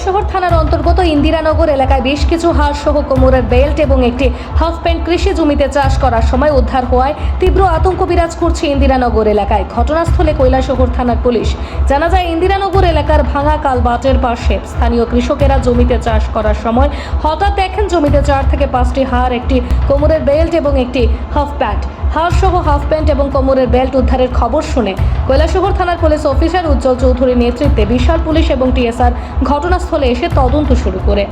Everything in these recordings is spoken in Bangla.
কৈলাসহর থানার অন্তর্গত ইন্দিরানগর এলাকায় বেশ কিছু হাঁস সহ কোমরের বেল্ট এবং একটি হাফ প্যান্ট কৃষি জমিতে চাষ করার সময় উদ্ধার হওয়ায় তীব্র আতঙ্ক বিরাজ করছে ইন্দিরানগর এলাকায়। ঘটনাস্থলে কৈলাসহর থানার পুলিশ। জানা যায়, ইন্দিরানগর এলাকার ভাঙা কালবাটের পাশে স্থানীয় কৃষকেরা জমিতে চাষ করার সময় হঠাৎ দেখেন জমিতে চার থেকে পাঁচটি হাড়, একটি কোমরের বেল্ট এবং একটি হাফ প্যান্ট হাড় সহ হাফ প্যান্ট এবং কোমরের বেল্ট উদ্ধারের খবর শুনে কৈলাসহর থানার পুলিশ অফিসার উজ্জ্বল চৌধুরীর নেতৃত্বে বিশাল পুলিশ এবং টিএসআর ঘটনাস্থলে এসে তদন্ত শুরু করে।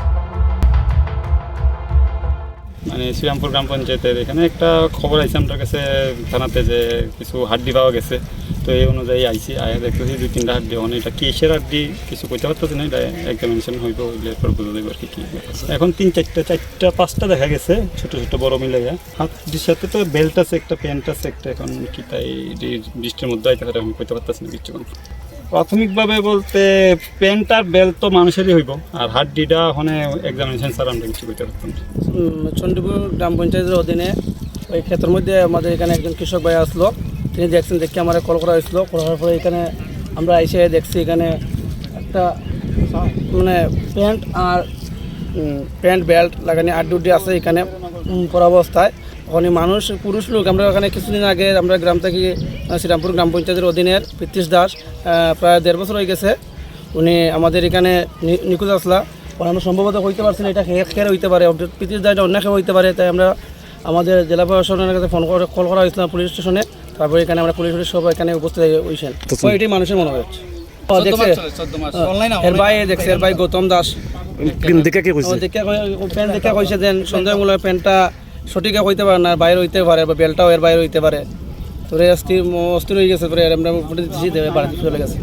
মানে শ্রীরামপুর গ্রাম পঞ্চায়েতের এখানে একটা খবর আছে আমার কাছে থানাতে যে কিছু হাড্ডি পাওয়া গেছে। তো এই অনুযায়ী আইসি, আয়া দেখতেছি দুই, তিনটা হাড্ডি মানে এটা কিসের হাড্ডি কিছু কইতে পারতেছি না, এটা এক্সামিনেশন হইব ওইগুলো এরপর বুঝে দেবো আর কি এখন তিন, চারটা চারটা, পাঁচটা দেখা গেছে, ছোট ছোট, বড় মিলে হাতের সাথে তো বেল্ট আছে, একটা প্যান্ট আছে, একটা এখন কি তাই বৃষ্টির মধ্যে আইতে পারে, আমি কইতে পারতেছি না কিছু প্রাথমিকভাবে বলতে প্যান্ট আর বেল্ট তো মানুষেরই হইব, আর হাড্ডিটা ওখানে এক্সামিনেশন স্যার আমরা কিছু কইতে পারতাম। চণ্ডীপুর গ্রাম পঞ্চায়েতের অধীনে, ওই ক্ষেত্রের মধ্যে আমাদের এখানে একজন কৃষক ভাই আসলো। তিনি দেখছেন দেখে আমার কল করা হয়েছিল। কল করার পরে এখানে আমরা এসে দেখছি এখানে একটা মানে প্যান্ট আর প্যান্ট বেল্ট লাগানি আর দুটি আছে এখানে অবস্থায়। ওখানে মানুষ, পুরুষ লোক। আমরা ওখানে কিছুদিন আগে আমরা গ্রাম থেকে শ্রীরামপুর গ্রাম পঞ্চায়েতের অধীনের প্রীতিশ দাস প্রায় দেড় বছর হয়ে গেছে। উনি আমাদের এখানে নিখোঁজ আসলা। আমরা সম্ভবত হইতে পারছি না এটা খেয়ে খেয়ে হইতে পারে। প্রীতিশ দাস অন্য খেয়ে হইতে পারে। তাই আমরা আমাদের জেলা প্রশাসনের কাছে ফোন করে, কল করা হয়েছিল পুলিশ স্টেশনে। তারপরে এখানে আমরা পুলিশ সব এখানে উপস্থিত হয়েছেন এটি মানুষের মনে হচ্ছে এর ভাই দেখছে এর ভাই গৌতম দাস। দেখে কি ও কইছে দেখে প্যান্ট দেখে কইছে যে সন্দেহমূলক প্যান্টটা সঠিকে হইতে পারে না বাইরে হইতে পারে বা বেলটাও এর বাইরে হইতে পারে। তো রে অস্থির অস্থির হয়ে গেছে পরে আমরা উপরে বাড়িতে চলে গেছে।